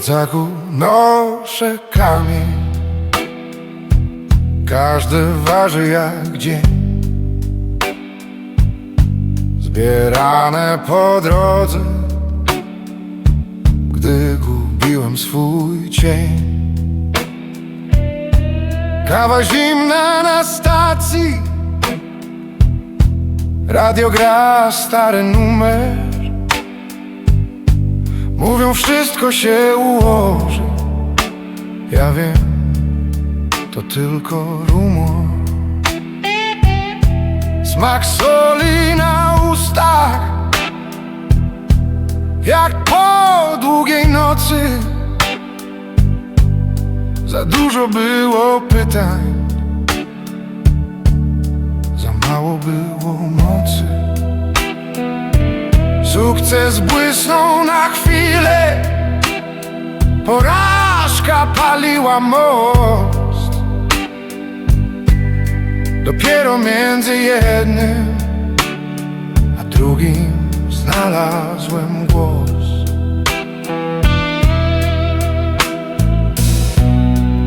plecaku noszę kamień. Każdy waży jak dzień. Zbierane po drodze Gdy gubiłem swój cień. Kawa zimna na stacji. Radio gra stary numer Mówią wszystko się ułoży. Ja wiem, to tylko rumor. Smak soli na ustach Jak po długiej nocy. Za dużo było pytań Za mało było mocy Sukces błysnął na chwilę. Porażka paliła most. Dopiero między jednym A drugim znalazłem głos.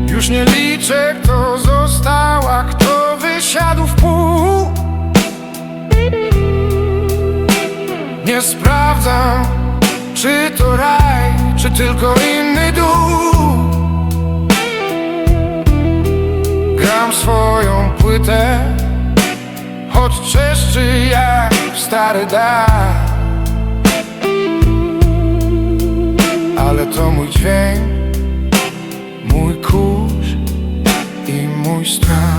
Już nie liczę kto został, Nie sprawdzam, czy to raj, czy tylko inny dół Gram swoją płytę, choć czeszczy jak stary dach Ale to mój dźwięk, mój kurz i mój strach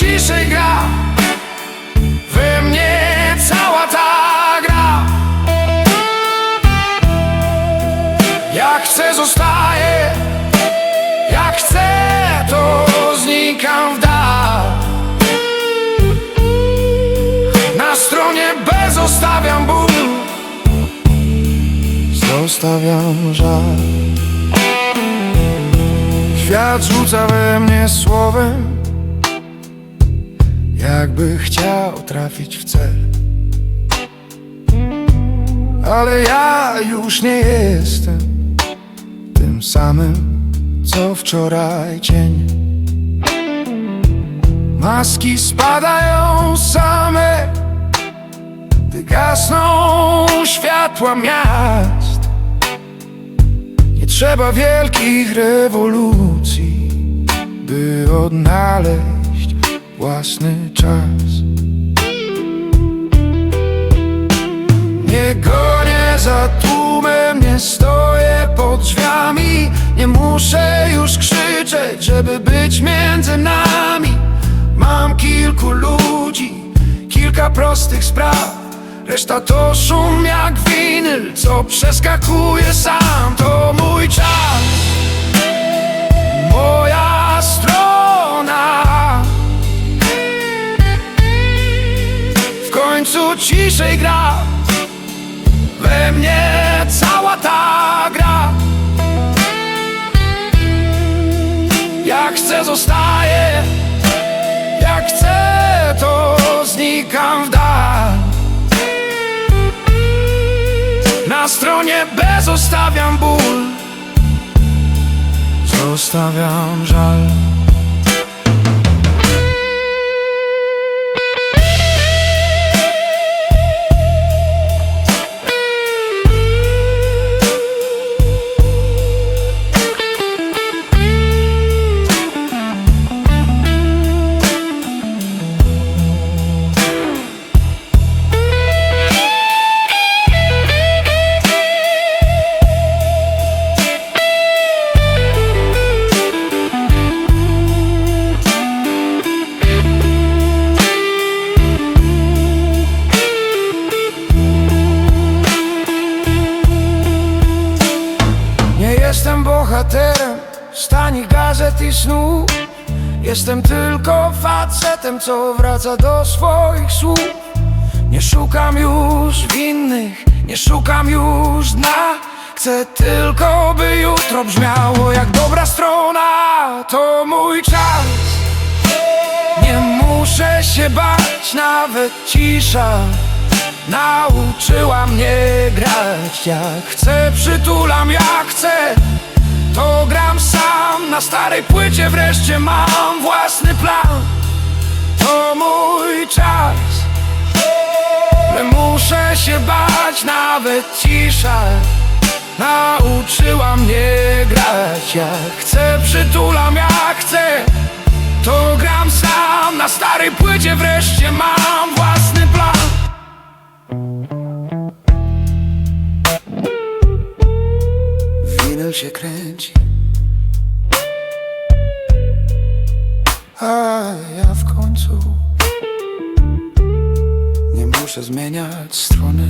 ciszej gra. We mnie cała ta gra. Jak chcę zostaję. Jak chcę to znikam w dal. Na stronie B zostawiam ból. Zostawiam żal. Świat rzuca we mnie słowem Jakby chciał trafić w cel. Ale ja już nie jestem Tym samym, co wczoraj cień. Maski spadają same Gdy gasną światła miast. Nie trzeba wielkich rewolucji By odnaleźć własny czas. Nie gonię za tłumem, nie stoję pod drzwiami. Nie muszę już krzyczeć, żeby być między nami. Mam kilku ludzi, kilka prostych spraw. Reszta to szum jak winyl, co przeskakuje sam. To mój czas, ciszej gra. We mnie cała ta gra. Jak chcę zostaję. Jak chcę to znikam w dal. Na stronie B zostawiam ból. Zostawiam żal bohaterem stani gazet i snu. Jestem tylko facetem, co wraca do swoich słów. Nie szukam już winnych, nie szukam już dna. Chcę tylko, by jutro brzmiało jak dobra strona. To mój czas. Nie muszę się bać, nawet cisza Nauczyła mnie grać. Jak chcę, przytulam jak chcę na starej płycie wreszcie mam własny plan. To mój czas Nie muszę się bać, nawet cisza Nauczyła mnie grać. Jak chcę, przytulam jak chcę To gram sam, na starej płycie wreszcie mam własny plan. Winyl się kręci A ja w końcu Nie muszę zmieniać strony